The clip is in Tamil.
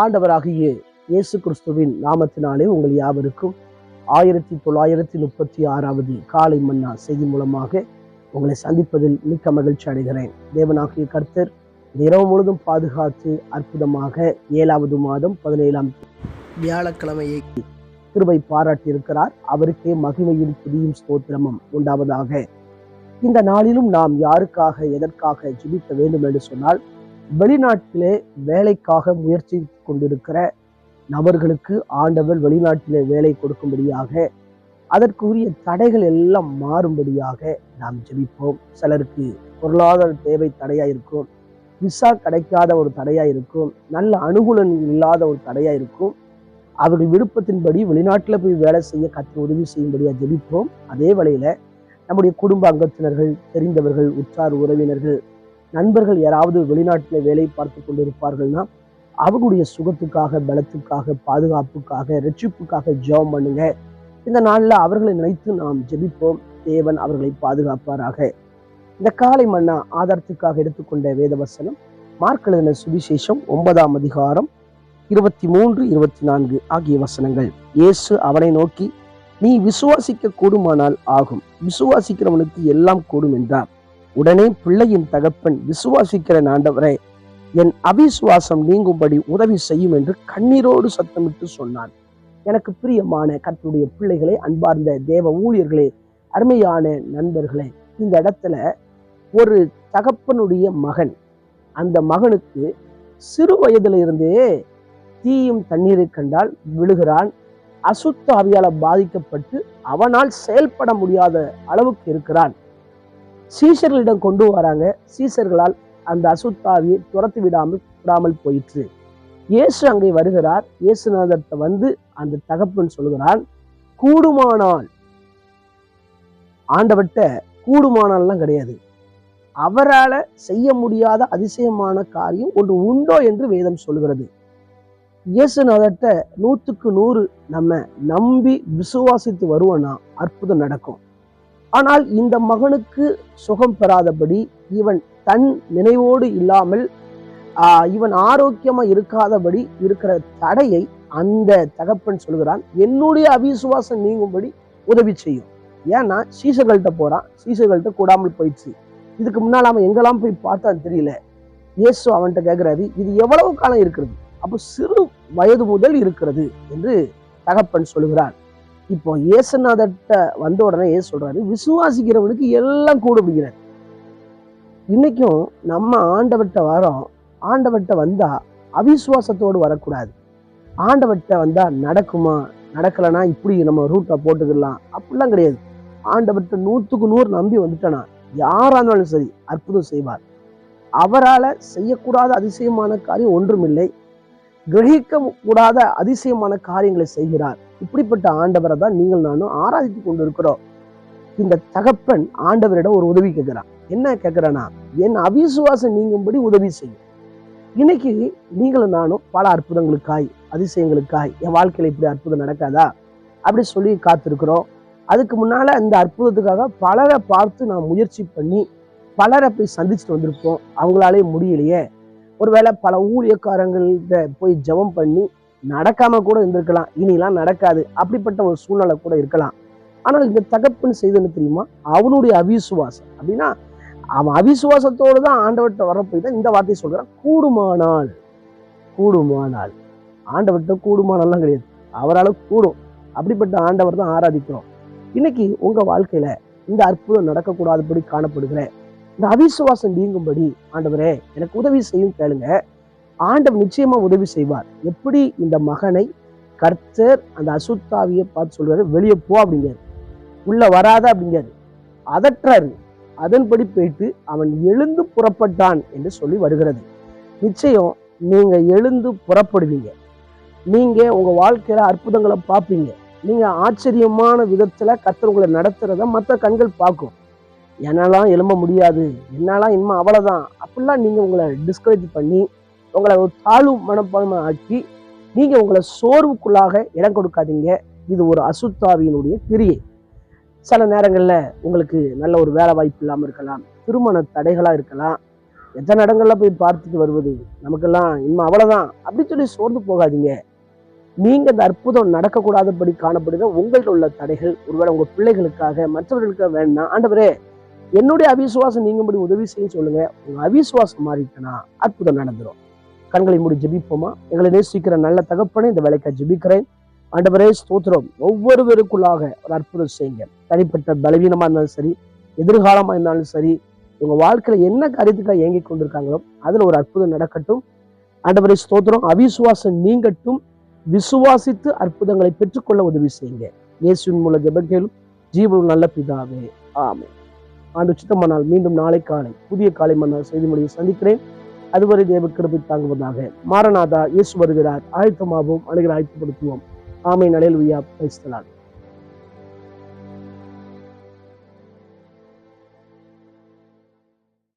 ஆண்டவராகிய இயேசு கிறிஸ்துவின் நாமத்தினாலே உங்கள் யாவருக்கும் ஆயிரத்தி தொள்ளாயிரத்தி முப்பத்தி ஆறாவது காலை மன்னா செய்தி மூலமாக உங்களை சந்திப்பதில் மிக்க மகிழ்ச்சி அடைகிறேன். தேவனாகிய கர்த்தர் இந்த இரவு முழுதும் பாதுகாத்து அற்புதமாக ஏழாவது மாதம் பதினேழாம் வியாழக்கிழமையை கிருபை பாராட்டியிருக்கிறார். அவருக்கே மகிமையும் புதியும் ஸ்தோத்திரமும் உண்டாவதாக. இந்த நாளிலும் நாம் யாருக்காக எதற்காக ஜிபிக்க வேண்டும் என்று சொன்னால் வெளிநாட்டிலே வேலைக்காக முயற்சி கொண்டிருக்கிற நபர்களுக்கு ஆண்டவர் வெளிநாட்டிலே வேலை கொடுக்கும்படியாக அதற்குரிய தடைகள் எல்லாம் மாறும்படியாக நாம் ஜெபிப்போம். சிலருக்கு பொருளாதார தேவை தடையா இருக்கும் விசா கிடைக்காத ஒரு தடையா இருக்கும் நல்ல அனுகூலம் இல்லாத ஒரு தடையா இருக்கும். அவர்கள் விருப்பத்தின்படி வெளிநாட்டில் போய் வேலை செய்ய கற்று உதவி செய்யும்படியாக ஜெபிப்போம். அதே வேளையில நம்முடைய குடும்ப அங்கத்தினர்கள் தெரிந்தவர்கள் உற்றார் உறவினர்கள் நண்பர்கள் யாராவது வெளிநாட்டில் வேலை பார்த்து கொண்டிருப்பார்கள்னா அவர்களுடைய சுகத்துக்காக பலத்துக்காக பாதுகாப்புக்காக ரட்சிப்புக்காக ஜெபம் பண்ணுங்க. இந்த நாளில் அவர்களை நினைத்து நாம் ஜெபிப்போம். தேவன் அவர்களை பாதுகாப்பாராக. இந்த காலை மன்னா ஆதாரத்துக்காக எடுத்துக்கொண்ட வேத வசனம் சுவிசேஷம் ஒன்பதாம் அதிகாரம் இருபத்தி மூன்று இருபத்தி நான்கு ஆகிய வசனங்கள். இயேசு அவனை நோக்கி நீ விசுவாசிக்க கூடுமானால் ஆகும். விசுவாசிக்கிறவனுக்கு எல்லாம் கூடும் என்றார். உடனே பிள்ளையின் தகப்பன் விசுவாசிக்கிற ஆண்டவரே. என் அவிசுவாசம் நீங்கும்படி உதவி செய்யும் என்று கண்ணீரோடு சத்தமிட்டு சொன்னான். எனக்கு பிரியமான கற்றுடைய பிள்ளைகளே அன்பார்ந்த தேவ ஊழியர்களே அருமையான நண்பர்களே இந்த இடத்துல ஒரு தகப்பனுடைய மகன் அந்த மகனுக்கு சிறு வயதுல இருந்தே தீயும் தண்ணீரை கண்டால் விழுகிறான். அசுத்த ஆவியால பாதிக்கப்பட்டு அவனால் செயல்பட முடியாத அளவுக்கு இருக்கிறான். சீசர்களிடம் கொண்டு வராங்க. சீசர்களால் அந்த அசுத்தாவியை துரத்து விடாமல் விடாமல் போயிற்று. இயேசு அங்கே வருகிறார். இயேசுநாதத்தை வந்து அந்த தகப்பன் சொல்கிறான் கூடுமானால் ஆண்டவட்ட கூடுமானால்லாம் கிடையாது. அவரால செய்ய முடியாத அதிசயமான காரியம் ஒன்று உண்டோ என்று வேதம் சொல்கிறது. இயேசுநாதர்கிட்ட நூற்றுக்கு நூறு நம்ம நம்பி விசுவாசித்து வருவோன்னா அற்புதம் நடக்கும். ஆனால் இந்த மகனுக்கு சுகம் பெறாதபடி இவன் தன் நினைவோடு இல்லாமல் இவன் ஆரோக்கியமா இருக்காதபடி இருக்கிற தடையை அந்த தகப்பன் சொல்கிறான். என்னுடைய அவிசுவாசம் நீங்கும்படி உதவி செய்யும். ஏன்னா சீசர்கள்ட்ட போறான். சீசர்கள்ட்ட கூடாமல் போயிடுச்சு. இதுக்கு முன்னால் அவன் எங்கெல்லாம் போய் பார்த்தான்னு தெரியல. இயேசு அவன்கிட்ட கேட்கிறாரு இது எவ்வளவு காலம் இருக்கிறது? அப்போ சிறு வயது முதல் இருக்கிறது என்று தகப்பன் சொல்கிறான். இப்போ இயேசுநாதர்கிட்ட வந்த உடனே ஏசு சொல்றாரு விசுவாசிக்கிறவனுக்கு எல்லாம் கூட அப்படிங்கிறார். இன்னைக்கும் நம்ம ஆண்டவர்கிட்ட வரோம் ஆண்டவர்கிட்ட வந்தா அவிசுவாசத்தோடு வரக்கூடாது. ஆண்டவர்கிட்ட வந்தா நடக்குமா நடக்கலைன்னா இப்படி நம்ம ரூட்டை போட்டுக்கலாம் அப்படிலாம் கிடையாது. ஆண்டவர்கிட்ட நூற்றுக்கு நூறு நம்பி வந்துட்டேனா யாரா இருந்தாலும் சரி அற்புதம் செய்வார். அவரால் செய்யக்கூடாத அதிசயமான காரியம் ஒன்றுமில்லை. கிரகிக்க கூடாத அதிசயமான காரியங்களை செய்கிறார். இப்படிப்பட்ட ஆண்டவரை தான் நீங்கள் நானும் ஆராதித்து கொண்டிருக்கிறோம். இந்த தகப்பன் ஆண்டவரிடம் ஒரு உதவி கேட்கிறான். என்ன கேட்கிறேன்னா என் அவிசுவாசம் நீங்கும்படி உதவி செய்யும் இன்னைக்கு நீங்களும் நானும் பல அற்புதங்களுக்காய் அதிசயங்களுக்காய் என் வாழ்க்கையில் இப்படி அற்புதம் நடக்காதா? அப்படி சொல்லி காத்திருக்கிறோம். அதுக்கு முன்னால அந்த அற்புதத்துக்காக பலரை பார்த்து நான் முயற்சி பண்ணி பலரை போய் சந்திச்சுட்டு வந்திருப்போம். அவங்களாலே முடியலையே. ஒருவேளை பல ஊழியக்காரங்கள்கிட்ட போய் ஜெபம் பண்ணி நடக்காம கூட இருந்திருக்கலாம். இனிலாம் நடக்காது. அப்படிப்பட்ட ஒரு சூழ்நிலை கூட இருக்கலாம். ஆனால் இந்த தகப்பன் செய்தன்னு தெரியுமா? அவனுடைய அவிசுவாசம். அப்படின்னா அவன் அவிசுவாசத்தோடு தான் ஆண்டவர்கிட்ட வரப்போய் தான் இந்த வார்த்தையை சொல்கிறான் கூடுமானால். கூடுமானால். ஆண்டவர்கிட்ட கூடுமானால்லாம் கிடையாது. அவரால் கூடும். அப்படிப்பட்ட ஆண்டவர் தான் ஆராதிக்கிறோம். இன்னைக்கு உங்க வாழ்க்கையில இந்த அற்புதம் நடக்கக்கூடாதபடி காணப்படுகிற இந்த அவிசுவாசம் நீங்கும்படி ஆண்டவரே எனக்கு உதவி செய்யும் கேளுங்க. ஆண்டவர் நிச்சயமா உதவி செய்வார். எப்படி இந்த மகனை கர்த்தர் அந்த அசுத்தாவியை பார்த்து சொல்றாரு வெளியே போ அப்படிங்கிறாரு. உள்ள வராத அப்படிங்கிறாரு. அதற்றாரு. அதன்படி போயிட்டு அவன் எழுந்து புறப்பட்டான் என்று சொல்லி வருகிறது. நிச்சயம் நீங்க எழுந்து புறப்படுவீங்க. நீங்க உங்க வாழ்க்கையில அற்புதங்களை பார்ப்பீங்க. நீங்க ஆச்சரியமான விதத்துல கர்த்தர் உங்களை நடத்துறத மற்ற கண்கள் பார்க்கும். என்னாலாம் எழும்ப முடியாது. என்னாலாம் இனிமே அவ்வளவுதான். அப்படிலாம் நீங்க உங்களை டிஸ்கரேஜ் பண்ணி உங்களை ஒரு தாழ்வு மனப்பான்மை ஆக்கி நீங்க உங்களை சோர்வுக்குள்ளாக இடம் கொடுக்காதீங்க. இது ஒரு அசுத்தாவியினுடைய கிரியை. சில நேரங்களில் உங்களுக்கு நல்ல ஒரு வேலை வாய்ப்பு இல்லாமல் இருக்கலாம். திருமண தடைகளாக இருக்கலாம். எத்தனை இடங்கள்ல போய் பார்த்துட்டு வருவது? நமக்கெல்லாம் இன்னும் அவ்வளோதான் அப்படின்னு சொல்லி சோர்ந்து போகாதீங்க. நீங்க இந்த அற்புதம் நடக்கக்கூடாதபடி காணப்படுகிற உங்கள்ட்ட உள்ள தடைகள் ஒருவேளை உங்கள் பிள்ளைகளுக்காக மற்றவர்களுக்காக வேண்டாம் ஆண்டவரே என்னுடைய அவிசுவாசம் நீங்கும்படி உதவி செய்ய சொல்லுங்க. உங்க அவிசுவாசம் மாறிட்டனா அற்புதம் நடந்துரும். கண்களை மூடி ஜெபிப்போமா? எங்களை நேசிக்கிற நல்ல தகப்பனை இந்த வேலைக்காக ஜெபிக்கிறேன். ஆண்டவரே ஸ்தோத்திரம். ஒவ்வொருவருக்குள்ளாக ஒரு அற்புதம் செய்யுங்க. தனிப்பட்ட பலவீனமா இருந்தாலும் சரி எதிர்காலமா இருந்தாலும் சரி உங்க வாழ்க்கையில என்ன காரியத்துக்காக இயங்கி கொண்டிருக்காங்களோ அதுல ஒரு அற்புதம் நடக்கட்டும். ஆண்டவரே ஸ்தோத்திரம். அவிசுவாசம் நீங்கட்டும். விசுவாசித்து அற்புதங்களை பெற்றுக்கொள்ள உதவி செய்யுங்க. இயேசுவின் மூல ஜெபக்கேலும் ஜீவனும் நல்ல பிதாவே. ஆமே ஆண்டு சித்தம்மனால் மீண்டும் நாளை காலை புதிய காலை மன்னால் செய்தி மொழியை சந்திக்கிறேன். அதுவரை தேவ கிருபை தாங்குவதாக மாரநாதா இயேசு வருகிறார். ஆயத்தமாகவும் அழகிற ஆயத்தப்படுத்துவோம் ஆமை நலையில் வியா பேசலாம்